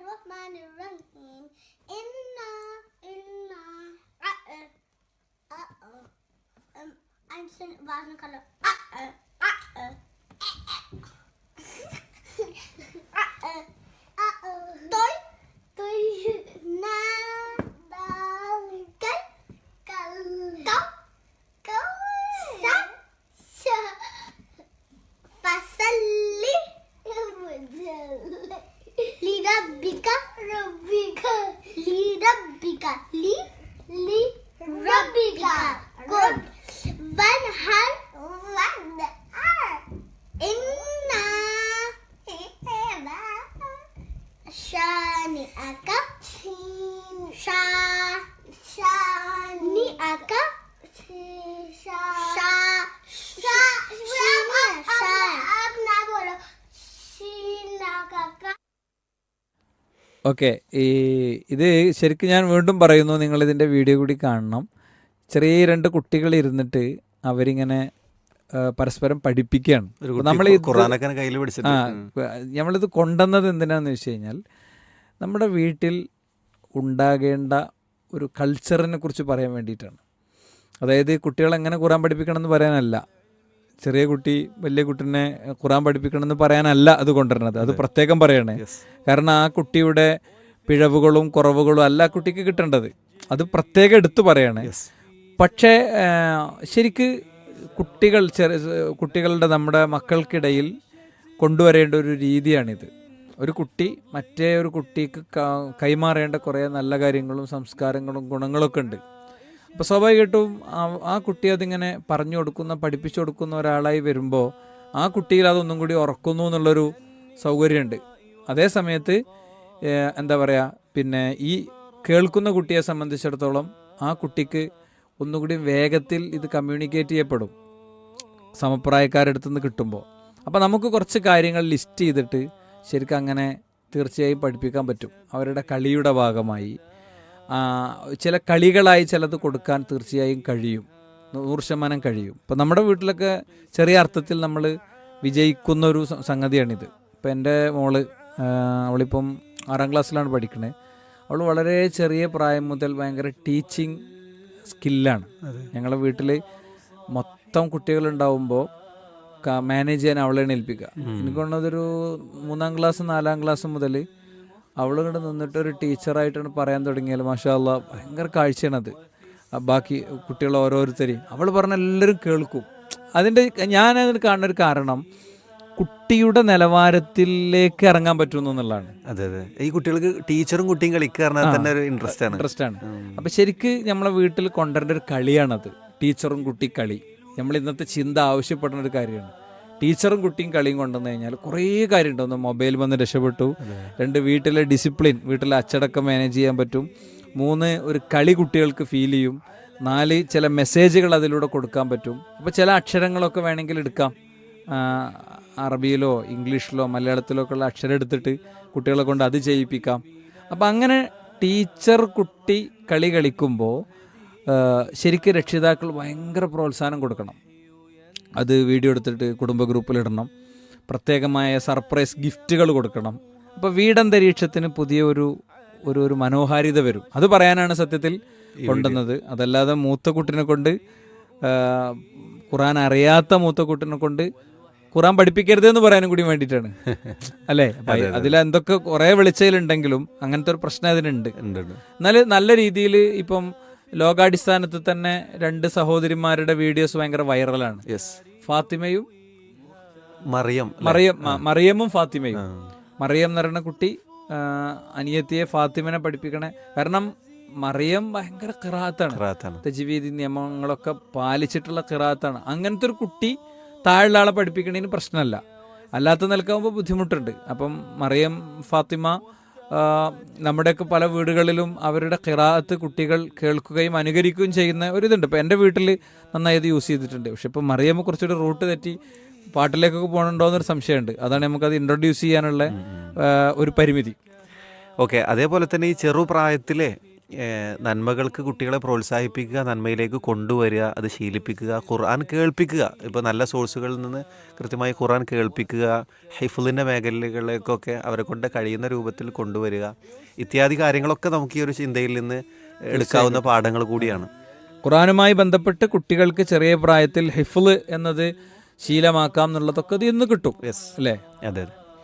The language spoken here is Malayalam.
الرحمن الرحيم إنا إنا أه أه أه أم أنسن بعضن أ Rabbika, Rabbika, Li Rabbika, Li, Li Rabbika. Good. One har, one har. Inna. Shani aka. Sha. Shani aka. Sha. Sha. Sha. Sha. Sha. Sha. Sha. Sha. Sha. Sha. Sha. Sha. Sha. Okay ഈ ഇത് ശരിക്കും ഞാൻ വീണ്ടും പറയുന്നു നിങ്ങൾ ഇതിന്റെ വീഡിയോ കൂടി കാണണം. ചെറിയ രണ്ട് കുട്ടികൾ ഇരുന്നിട്ട് അവരിങ്ങനെ പരസ്പരം പഠിപ്പിക്കുകയാണ്. നമ്മൾ കയ്യിൽ ആ. നമ്മളിത് കൊണ്ടുവന്നത് എന്തിനാന്ന് വെച്ച് കഴിഞ്ഞാൽ നമ്മുടെ വീട്ടിൽ ഉണ്ടാകേണ്ട ഒരു കൾച്ചറിനെ കുറിച്ച് പറയാൻ വേണ്ടിയിട്ടാണ്. അതായത് കുട്ടികളെ എങ്ങനെ ഖുറാൻ പഠിപ്പിക്കണം എന്ന് പറയാനല്ല. ചെറിയ കുട്ടി വലിയ കുട്ടീനെ ഖുറാൻ പഠിപ്പിക്കണം എന്ന് പറയാനല്ല അത് കൊണ്ടുവരുന്നത്. അത് പ്രത്യേകം പറയണേ. കാരണം ആ കുട്ടിയുടെ പിഴവുകളും കുറവുകളും അല്ല ആ കുട്ടിക്ക് കിട്ടേണ്ടത്. അത് പ്രത്യേകം എടുത്തു പറയണേ. പക്ഷേ ശരിക്ക് കുട്ടികൾ ചെറിയ കുട്ടികളുടെ നമ്മുടെ മക്കൾക്കിടയിൽ കൊണ്ടുവരേണ്ട ഒരു രീതിയാണിത്. ഒരു കുട്ടി മറ്റേ ഒരു കുട്ടിക്ക് കൈമാറേണ്ട കുറേ നല്ല കാര്യങ്ങളും സംസ്കാരങ്ങളും ഗുണങ്ങളൊക്കെ ഉണ്ട്. അപ്പോൾ സ്വാഭാവികമായിട്ടും ആ- കുട്ടി അതിങ്ങനെ പറഞ്ഞു കൊടുക്കുന്ന പഠിപ്പിച്ചു കൊടുക്കുന്ന ഒരാളായി വരുമ്പോൾ ആ കുട്ടിയിൽ അതൊന്നും കൂടി ഉറക്കുന്നു എന്നുള്ളൊരു സൗകര്യമുണ്ട്. അതേ സമയത്ത് എന്താ പറയുക പിന്നെ ഈ കേൾക്കുന്ന കുട്ടിയെ സംബന്ധിച്ചിടത്തോളം ആ കുട്ടിക്ക് ഒന്നുകൂടി വേഗത്തിൽ ഇത് കമ്മ്യൂണിക്കേറ്റ് ചെയ്യപ്പെടും. സമപ്രായക്കാരടുത്തു നിന്ന് കിട്ടുമ്പോൾ അപ്പോൾ നമുക്ക് കുറച്ച് കാര്യങ്ങൾ ലിസ്റ്റ് ചെയ്തിട്ട് ശരിക്കും അങ്ങനെ തീർച്ചയായും പഠിപ്പിക്കാൻ പറ്റും. അവരുടെ കളിയുടെ ഭാഗമായി. ചില കളികളായി ചിലത് കൊടുക്കാൻ തീർച്ചയായും കഴിയും. നൂറ് ശതമാനം കഴിയും. ഇപ്പം നമ്മുടെ വീട്ടിലൊക്കെ ചെറിയ അർത്ഥത്തിൽ നമ്മൾ വിജയിക്കുന്ന ഒരു സംഗതിയാണിത്. ഇപ്പം എന്റെ മോൾ അവളിപ്പം ആറാം ക്ലാസ്സിലാണ് പഠിക്കുന്നത് അവൾ വളരെ ചെറിയ പ്രായം മുതൽ ഭയങ്കര ടീച്ചിങ് സ്കില്ലാണ്. ഞങ്ങളെ വീട്ടിൽ മൊത്തം കുട്ടികളുണ്ടാവുമ്പോൾ മാനേജ് ചെയ്യാൻ അവളെയാണ് ഏൽപ്പിക്കുക. എനിക്ക് തോന്നുന്നതൊരു മൂന്നാം ക്ലാസ് നാലാം ക്ലാസ് മുതൽ അവളിവിടെ നിന്നിട്ട് ഒരു ടീച്ചറായിട്ടാണ് പറയാൻ തുടങ്ങിയാൽ മാഷാ അല്ലാ ഭയങ്കര കാഴ്ചയാണത് അത്. ബാക്കി കുട്ടികൾ ഓരോരുത്തരെയും അവൾ പറഞ്ഞ എല്ലാവരും കേൾക്കും. അതിന്റെ ഞാനതിന് കാണുന്ന ഒരു കാരണം കുട്ടിയുടെ നിലവാരത്തിലേക്ക് ഇറങ്ങാൻ പറ്റുന്നു എന്നുള്ളതാണ്. അതെ അതെ. ഈ കുട്ടികൾക്ക് ടീച്ചറും കുട്ടിയും കളിക്കാൻ തന്നെ ഒരു ഇൻട്രസ്റ്റ് ആണ്. ഇൻട്രസ്റ്റ് ആണ്. അപ്പൊ ശരിക്ക് നമ്മളെ വീട്ടിൽ കൊണ്ടുവരേണ്ട ഒരു കളിയാണത്. ടീച്ചറും കുട്ടി കളി. നമ്മൾ ഇന്നത്തെ ചിന്ത ആവശ്യപ്പെടുന്ന ഒരു കാര്യമാണ്. ടീച്ചറും കുട്ടിയും കളിയും കൊണ്ടുവന്നു കഴിഞ്ഞാൽ കുറേ കാര്യമുണ്ട്. ഒന്ന് മൊബൈൽ വന്ന് രക്ഷപ്പെട്ടു. രണ്ട് വീട്ടിലെ ഡിസിപ്ലിൻ വീട്ടിലെ അച്ചടക്കം മാനേജ് ചെയ്യാൻ പറ്റും. മൂന്ന് ഒരു കളി കുട്ടികൾക്ക് ഫീൽ ചെയ്യും. നാല് ചില മെസ്സേജുകൾ അതിലൂടെ കൊടുക്കാൻ പറ്റും. അപ്പോൾ ചില അക്ഷരങ്ങളൊക്കെ വേണമെങ്കിൽ എടുക്കാം. അറബിയിലോ ഇംഗ്ലീഷിലോ മലയാളത്തിലോ ഒക്കെ ഉള്ള അക്ഷരം എടുത്തിട്ട് കുട്ടികളെ കൊണ്ട് അത് ചെയ്യിപ്പിക്കാം. അപ്പം അങ്ങനെ ടീച്ചർ കുട്ടി കളി കളിക്കുമ്പോൾ ശരിക്കും രക്ഷിതാക്കൾ ഭയങ്കര പ്രോത്സാഹനം കൊടുക്കണം. അത് വീഡിയോ എടുത്തിട്ട് കുടുംബ ഗ്രൂപ്പിലിടണം പ്രത്യേകമായ സർപ്രൈസ് ഗിഫ്റ്റുകൾ കൊടുക്കണം. അപ്പോൾ വീടന്തരീക്ഷത്തിന് പുതിയ ഒരു ഒരു ഒരു മനോഹാരിത വരും. അത് പറയാനാണ് സത്യത്തിൽ കൊണ്ടുവന്നത്. അതല്ലാതെ മൂത്ത കുട്ടിനെ കൊണ്ട് ഖുറാൻ അറിയാത്ത മൂത്ത കുട്ടിനെ കൊണ്ട് ഖുറാൻ പഠിപ്പിക്കരുത് എന്ന് പറയാനും കൂടി വേണ്ടിയിട്ടാണ്. അല്ലേ? അതിൽ എന്തൊക്കെ കുറെ വെളിച്ചയിലുണ്ടെങ്കിലും അങ്ങനത്തെ ഒരു പ്രശ്നം അതിനുണ്ട്. എന്നാൽ നല്ല രീതിയിൽ ഇപ്പം ലോകാടിസ്ഥാനത്തിൽ തന്നെ രണ്ട് സഹോദരിമാരുടെ വീഡിയോസ് ഭയങ്കര വൈറലാണ്. ഫാത്തിമയും മറിയം? മറിയം മറിയമും ഫാത്തിമയും. മറിയം എന്ന് പറയുന്ന കുട്ടി അനിയത്തിയെ ഫാത്തിമനെ പഠിപ്പിക്കണേ. കാരണം മറിയം ഭയങ്കര കിറാത്താണ്. തജ്വീദി നിയമങ്ങളൊക്കെ പാലിച്ചിട്ടുള്ള കിറാത്താണ്. അങ്ങനത്തെ ഒരു കുട്ടി താഴെ ആളെ പഠിപ്പിക്കണതിന് പ്രശ്നമല്ല. അല്ലാത്ത നിലക്കാവുമ്പോൾ ബുദ്ധിമുട്ടുണ്ട്. അപ്പം മറിയം ഫാത്തിമ നമ്മുടെയൊക്കെ പല വീടുകളിലും അവരുടെ കിറാത്ത് കുട്ടികൾ കേൾക്കുകയും അനുകരിക്കുകയും ചെയ്യുന്ന ഒരു ഇതുണ്ട് ഇപ്പം എന്റെ വീട്ടിൽ നന്നായി ഇത് യൂസ് ചെയ്തിട്ടുണ്ട്. പക്ഷെ ഇപ്പം മറിയമ്മ കുറച്ചുകൂടി റൂട്ട് തെറ്റി പാട്ടിലേക്കൊക്കെ പോകണുണ്ടോ എന്നൊരു സംശയമുണ്ട്. അതാണ് നമുക്കത് ഇൻട്രൊഡ്യൂസ് ചെയ്യാനുള്ള ഒരു പരിമിതി. ഓക്കെ അതേപോലെ തന്നെ ഈ ചെറുപ്രായത്തിലെ നന്മകൾക്ക് കുട്ടികളെ പ്രോത്സാഹിപ്പിക്കുക നന്മയിലേക്ക് കൊണ്ടുവരിക അത് ശീലിപ്പിക്കുക ഖുർആൻ കേൾപ്പിക്കുക. ഇപ്പോൾ നല്ല സോഴ്സുകളിൽ നിന്ന് കൃത്യമായി ഖുർആൻ കേൾപ്പിക്കുക ഹൈഫുലിന്റെ മേഖലകളിലേക്കൊക്കെ അവരെ കൊണ്ട് കഴിയുന്ന രൂപത്തിൽ കൊണ്ടുവരിക. ഇത്യാദി കാര്യങ്ങളൊക്കെ നമുക്ക് ഈ ഒരു ചിന്തയിൽ നിന്ന് എടുക്കാവുന്ന പാഠങ്ങൾ കൂടിയാണ്. ഖുറാനുമായി ബന്ധപ്പെട്ട് കുട്ടികൾക്ക് ചെറിയ പ്രായത്തിൽ ഹിഫ്ള് എന്നത് ശീലമാക്കാം എന്നുള്ളതൊക്കെ ഇത് ഇന്ന് കിട്ടും. യെസ് അല്ലേ? അതെ അതെ.